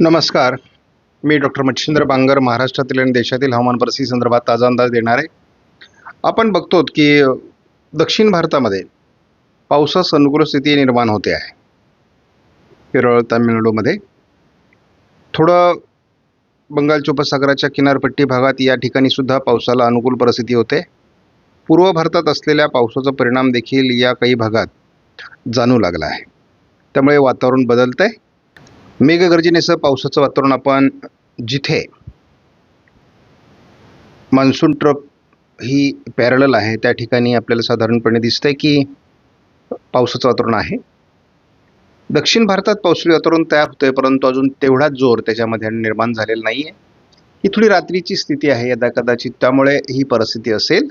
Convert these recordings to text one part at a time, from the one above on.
नमस्कार. मी डॉक्टर मच्छिंद्र बांगर महाराष्ट्रातील आणि देशातील हवामान परिस्थिती संदर्भात ताजा अंदाज देणार आहे. आपण बघतो की दक्षिण भारतामध्ये पावसास अनुकूल स्थिती निर्माण होते आहे. केरळ तामिळनाडूमध्ये. थोडं बंगालच्या उपसागराच्या किनारपट्टी भागात या ठिकाणी सुद्धा पावसाला अनुकूल परिस्थिती होते. पूर्व भारतात असलेल्या पावसाचा परिणाम देखील या काही भागात जाणू लागला आहे. त्यामुळे वातावरण बदलतं आहे मेघगर्जनेसह पावसाचं वातावरण आपण जिथे मान्सून ट्रप ही पॅरल आहे त्या ठिकाणी आपल्याला साधारणपणे दिसतंय की पावसाचं वातावरण आहे. दक्षिण भारतात पावसाळी वातावरण तयार होतंय परंतु अजून तेवढाच जोर त्याच्यामध्ये निर्माण झालेला नाही आहे ही थोडी रात्रीची स्थिती आहे यदा कदाचित त्यामुळे ही परिस्थिती असेल.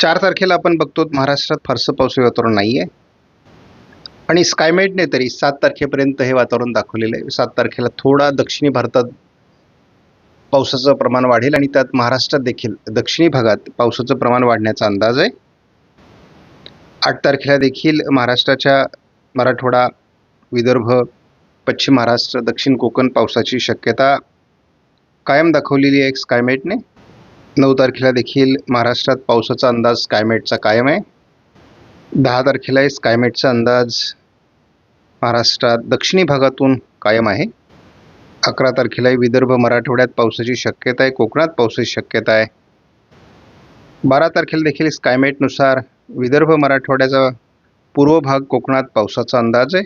चार तारखेला आपण बघतो महाराष्ट्रात फारसं पावसाळी वातावरण नाही आहे आणि स्कायमेटने तरी सात तारखेपर्यंत हे वातावरण दाखवलेलं आहे. सात तारखेला थोडा दक्षिणी भारतात पावसाचं प्रमाण वाढेल आणि त्यात महाराष्ट्रात देखील दक्षिणी भागात पावसाचं प्रमाण वाढण्याचा अंदाज आहे. आठ तारखेला देखील महाराष्ट्राच्या मराठवाडा विदर्भ पश्चिम महाराष्ट्र दक्षिण कोकण पावसाची शक्यता कायम दाखवलेली आहे स्कायमेटने नऊ तारखेला देखील महाराष्ट्रात पावसाचा अंदाज स्कायमेटचा कायम आहे. दहा तारखेला स्कायमेटचा अंदाज महाराष्ट्रात दक्षिणी भागातून कायम आहे. अकरा तारखेला विदर्भ मराठवाड्यात पावसाची शक्यता आहे. कोकणात पावसाची शक्यता आहे. बारा तारखेला देखील स्कायमेटनुसार विदर्भ मराठवाड्याचा पूर्व भाग कोकणात पावसाचा अंदाज आहे.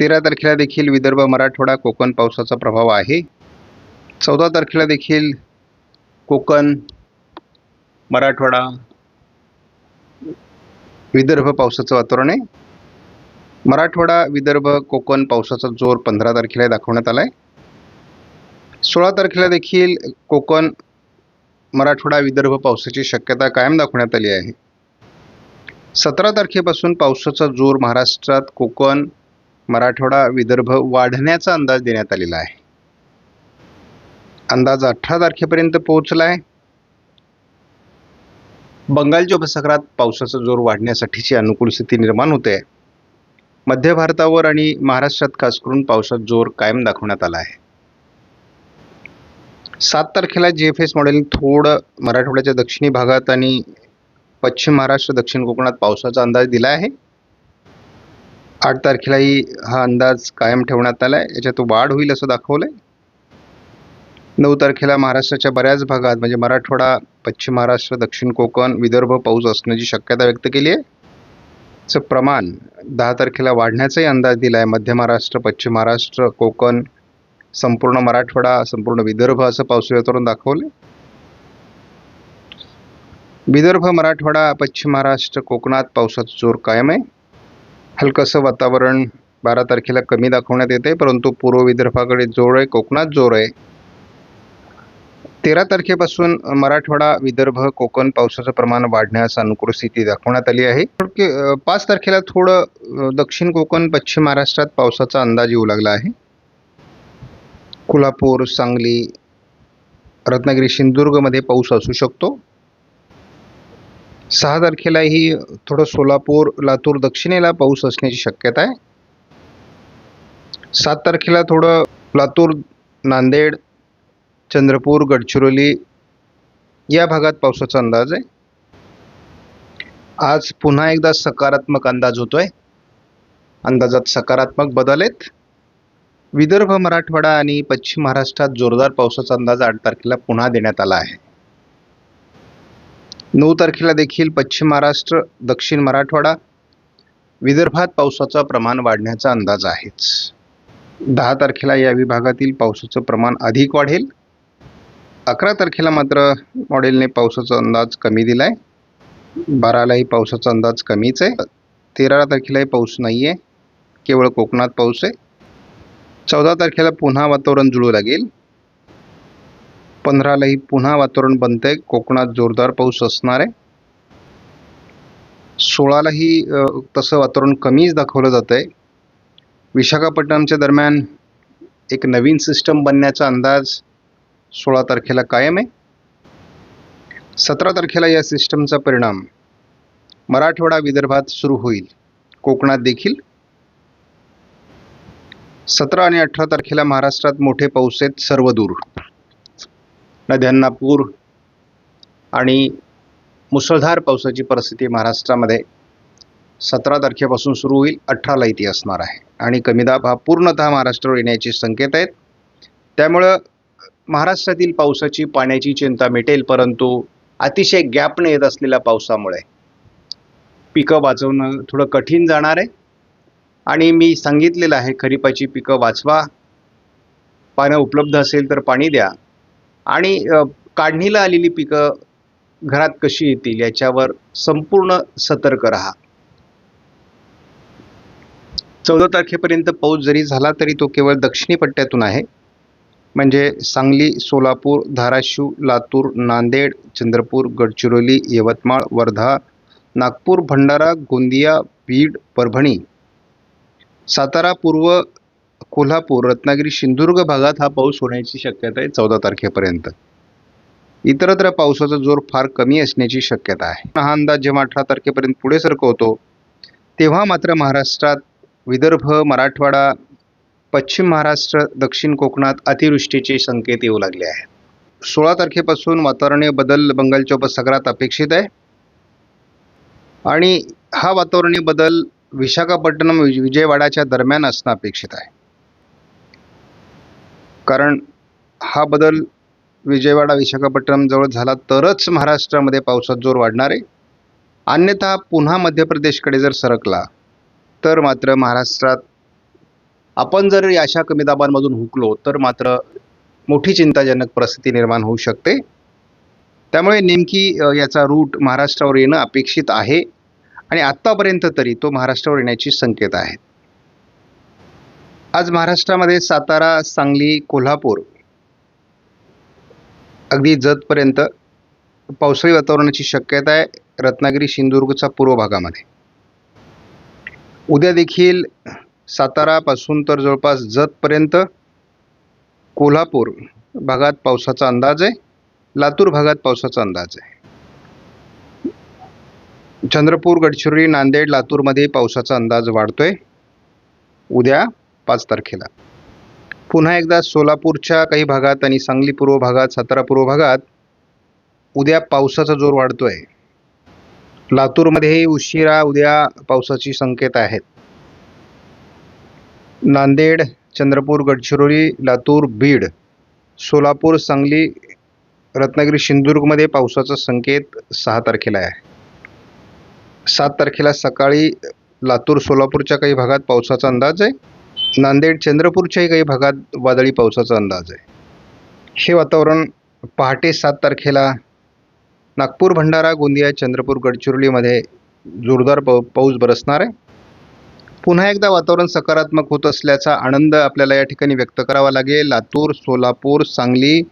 तेरा तारखेला देखील विदर्भ मराठवाडा कोकण पावसाचा प्रभाव आहे. चौदा तारखेला देखील कोकण मराठवाडा विदर्भ पावसाचं वातावरण आहे. मराठवाडा विदर्भ कोकण पावसाचा जोर पंधरा तारखेला दाखवण्यात आला आहे सोळा तारखेला देखील कोकण मराठवाडा विदर्भ पावसाची शक्यता कायम दाखवण्यात आली आहे. सतरा तारखेपासून पावसाचा जोर महाराष्ट्रात कोकण मराठवाडा विदर्भ वाढण्याचा अंदाज देण्यात आलेला आहे. अंदाज अठरा तारखेपर्यंत पोहोचला आहे बंगालच्या उपसागरात पावसाचा जोर वाढण्यासाठीची अनुकूल स्थिती निर्माण होते. आहे मध्य भारतावर आणि महाराष्ट्रात खास करून पावसात जोर कायम दाखवण्यात आला आहे. सात तारखेला जी एफ एस मॉडेल थोडं मराठवाड्याच्या दक्षिणी भागात आणि पश्चिम महाराष्ट्र दक्षिण कोकणात पावसाचा अंदाज दिला आहे. आठ तारखेलाही हा अंदाज कायम ठेवण्यात आला आहे. याच्यात वाढ होईल असं दाखवलं आहे नऊ तारखेला महाराष्ट्राच्या बऱ्याच भागात म्हणजे मराठवाडा पश्चिम महाराष्ट्र दक्षिण कोकण विदर्भ पाऊस असण्याची शक्यता व्यक्त केली आहे. चं प्रमाण दहा तारखेला वाढण्याचाही अंदाज दिला आहे मध्य महाराष्ट्र पश्चिम महाराष्ट्र कोकण संपूर्ण मराठवाडा संपूर्ण विदर्भ असं पावसाळी वातावरण दाखवलं विदर्भ मराठवाडा पश्चिम महाराष्ट्र कोकणात पावसाचा जोर कायम आहे. हलकंसं वातावरण बारा तारखेला कमी दाखवण्यात येते परंतु पूर्व विदर्भाकडे जोर आहे कोकणात जोर आहे. तेरा तारखेपासून मराठवाडा विदर्भ कोकण पावसाचं प्रमाण वाढण्यास अनुकूल स्थिती दाखवण्यात आली आहे. पाच तारखेला थोडं दक्षिण कोकण पश्चिम महाराष्ट्रात पावसाचा अंदाज येऊ लागला आहे. कोल्हापूर सांगली रत्नागिरी सिंधुदुर्गमध्ये पाऊस असू शकतो. सहा तारखेलाही थोडं सोलापूर लातूर दक्षिणेला पाऊस असण्याची शक्यता आहे. सात तारखेला थोडं लातूर नांदेड चंद्रपूर गडचिरोली या भागात पावसाचा अंदाज आहे. आज पुन्हा एकदा सकारात्मक अंदाज होतो आहे अंदाजात सकारात्मक बदल आहेत. विदर्भ मराठवाडा आणि पश्चिम महाराष्ट्रात जोरदार पावसाचा अंदाज आठ तारखेला पुन्हा देण्यात आला आहे. नऊ तारखेला देखील पश्चिम महाराष्ट्र दक्षिण मराठवाडा विदर्भात पावसाचं प्रमाण वाढण्याचा अंदाज आहेच. दहा तारखेला या विभागातील पावसाचं प्रमाण अधिक वाढेल. अकरा तारखेला मात्र मॉडेलने पावसाचा अंदाज कमी दिला आहे बारालाही पावसाचा अंदाज कमीच आहे. तेरा तारखेलाही पाऊस नाही आहे केवळ कोकणात पाऊस आहे. चौदा तारखेला पुन्हा वातावरण जुळू लागेल. पंधरालाही पुन्हा वातावरण बनतं आहे कोकणात जोरदार पाऊस असणार आहे. सोळालाही तसं वातावरण कमीच दाखवलं जातं आहे विशाखापट्टणमच्या दरम्यान एक नवीन सिस्टम बनण्याचा अंदाज सोळा तारखेला कायम आहे. सतरा तारखेला या सिस्टमचा परिणाम. मराठवाडा विदर्भात सुरू होईल. कोकणात देखील. सतरा आणि अठरा तारखेला महाराष्ट्रात मोठे पाऊस आहेत सर्व दूर. नद्यांना पूर आणि मुसळधार पावसाची परिस्थिती महाराष्ट्रामध्ये सतरा तारखेपासून सुरू होईल अठराला इथे असणार आहे. आणि कमी दाब हा पूर्णतः महाराष्ट्रावर येण्याचे संकेत आहेत. त्यामुळं महाराष्ट्रातील पावसाची पाण्याची चिंता मिटेल परंतु अतिशय गॅपने येत असलेल्या पावसामुळे पिकं वाचवणं थोडं कठीण जाणार आहे. आणि मी सांगितलेलं आहे खरीपाची पिकं वाचवा पानं उपलब्ध असेल तर पाणी द्या. आणि काढणीला आलेली पिकं घरात कशी येतील याच्यावर संपूर्ण सतर्क राहा. चौदा तारखेपर्यंत पाऊस जरी झाला तरी तो केवळ दक्षिणी पट्ट्यातून आहे. म्हणजे सांगली सोलापूर धाराशिव लातूर नांदेड चंद्रपूर गडचिरोली यवतमाळ वर्धा नागपूर भंडारा गोंदिया बीड परभणी. सातारा पूर्व कोल्हापूर रत्नागिरी सिंधुदुर्ग भागात हा पाऊस होण्याची शक्यता आहे चौदा तारखेपर्यंत. इतरत्र पावसाचा जोर फार कमी असण्याची शक्यता आहे. हा अंदाज जेव्हा अठरा तारखेपर्यंत पुढे सरकवतो तेव्हा मात्र महाराष्ट्रात विदर्भ मराठवाडा पश्चिम महाराष्ट्र दक्षिण कोकणात अतिवृष्टीचे संकेत येऊ लागले आहेत. सोळा तारखेपासून वातावरणीय बदल बंगालच्या उपसागरात अपेक्षित आहे. आणि हा वातावरणीय बदल विशाखापट्टणम विज- विजयवाडाच्या दरम्यान असणं अपेक्षित आहे. कारण हा बदल विजयवाडा विशाखापट्टणम जवळ झाला तरच महाराष्ट्रामध्ये पावसात जोर वाढणार. आहे अन्यथा पुन्हा मध्य प्रदेशकडे जर सरकला तर मात्र महाराष्ट्रात आपण जर अशा कमी दाबांमधून हुकलो तर मात्र मोठी चिंताजनक परिस्थिती निर्माण होऊ शकते. त्यामुळे नेमकी याचा रूट महाराष्ट्रावर येणं अपेक्षित आहे आणि आत्तापर्यंत तरी तो महाराष्ट्रावर येण्याची संकेत आहेत आज महाराष्ट्रामध्ये सातारा सांगली कोल्हापूर अगदी जतपर्यंत पावसाळी वातावरणाची शक्यता आहे. रत्नागिरी सिंधुदुर्गच्या पूर्व भागामध्ये. उद्या देखील सातारापासून तर जवळपास जतपर्यंत कोल्हापूर भागात पावसाचा अंदाज आहे. लातूर भागात पावसाचा अंदाज आहे. चंद्रपूर गडचिरोली नांदेड लातूरमध्ये पावसाचा अंदाज वाढतोय. उद्या पाच तारखेला. पुन्हा एकदा सोलापूरच्या काही भागात आणि सांगली पूर्व भागात सातारा पूर्व भागात उद्या पावसाचा जोर वाढतोय. लातूरमध्येही उशिरा उद्या पावसाची संकेत आहेत. नांदेड चंद्रपूर गडचिरोली लातूर बीड सोलापूर सांगली रत्नागिरी सिंधुदुर्गमध्ये पावसाचा संकेत सहा तारखेला आहे. सात तारखेला सकाळी लातूर सोलापूरच्या काही भागात पावसाचा अंदाज आहे. नांदेड चंद्रपूरच्याही काही भागात वादळी पावसाचा अंदाज आहे. हे वातावरण पहाटे सात तारखेला नागपूर भंडारा गोंदिया चंद्रपूर गडचिरोलीमध्ये जोरदार पाऊ पाऊस बरसणार आहे. पुन्हा एकदा वातावरण सकारात्मक होत असल्याचा आनंद आपल्याला या ठिकाणी व्यक्त करावा लागेल. लातूर सोलापूर सांगली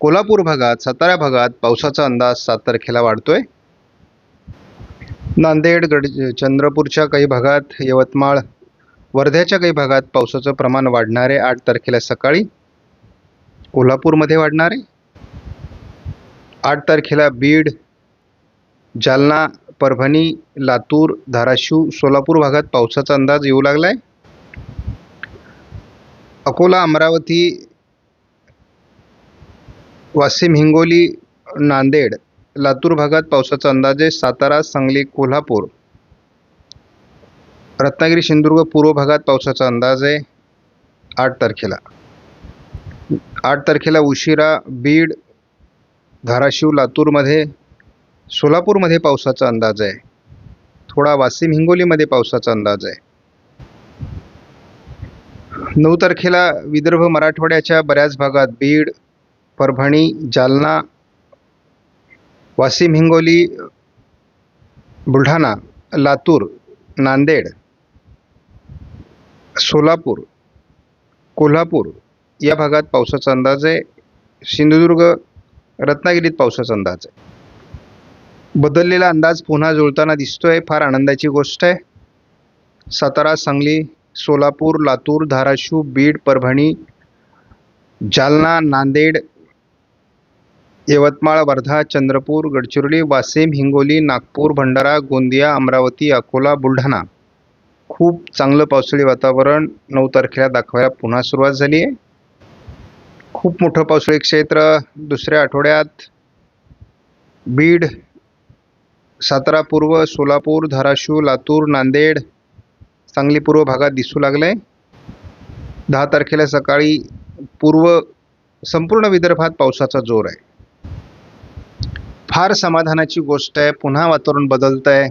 कोल्हापूर भागात सातारा भागात पावसाचा अंदाज सात तारखेला वाढतोय. नांदेड गड चंद्रपूरच्या काही भागात यवतमाळ वर्ध्याच्या काही भागात पावसाचं प्रमाण वाढणार आहे आठ तारखेला सकाळी. कोल्हापूरमध्ये वाढणार आहे आठ तारखेला बीड जालना परभणी लातूर धाराशिव सोलापूर भागात पावसाचा अंदाज येऊ लागला आहे अकोला अमरावती वाशिम हिंगोली नांदेड लातूर भागात पावसाचा अंदाज आहे सातारा सांगली कोल्हापूर. रत्नागिरी सिंधुदुर्ग पूर्व भागात पावसाचा अंदाज आहे आठ तारखेला. आठ तारखेला उशिरा बीड धाराशिव लातूरमध्ये सोलापूरमध्ये पावसाचा अंदाज आहे. थोडा वाशिम हिंगोलीमध्ये पावसाचा अंदाज आहे. नऊ तारखेला विदर्भ मराठवाड्याच्या बऱ्याच भागात बीड परभणी जालना वाशिम हिंगोली बुलढाणा लातूर नांदेड सोलापूर कोल्हापूर या भागात पावसाचा अंदाज आहे. सिंधुदुर्ग रत्नागिरीत पावसाचा अंदाज आहे. बदललेला अंदाज पुन्हा जुळताना दिसतोय. फार आनंदाची गोष्ट आहे. सातारा सांगली सोलापूर लातूर धाराशिव बीड परभणी जालना नांदेड यवतमाळ वर्धा चंद्रपूर गडचिरोली वाशिम हिंगोली नागपूर भंडारा गोंदिया अमरावती अकोला बुलढाणा. खूप चांगलं पावसाळी वातावरण नऊ तारखेला दाखवायला पुन्हा सुरुवात झाली आहे. खूप मोठं पावसाळी क्षेत्र दुसऱ्या आठवड्यात. बीड सातारा पूर्व सोलापूर धाराशिव लातूर नांदेड सांगली पूर्व भागात दिसू लागलं. आहे दहा तारखेला सकाळी पूर्व संपूर्ण विदर्भात पावसाचा जोर आहे. फार समाधानाची गोष्ट आहे पुन्हा वातावरण बदलतं आहे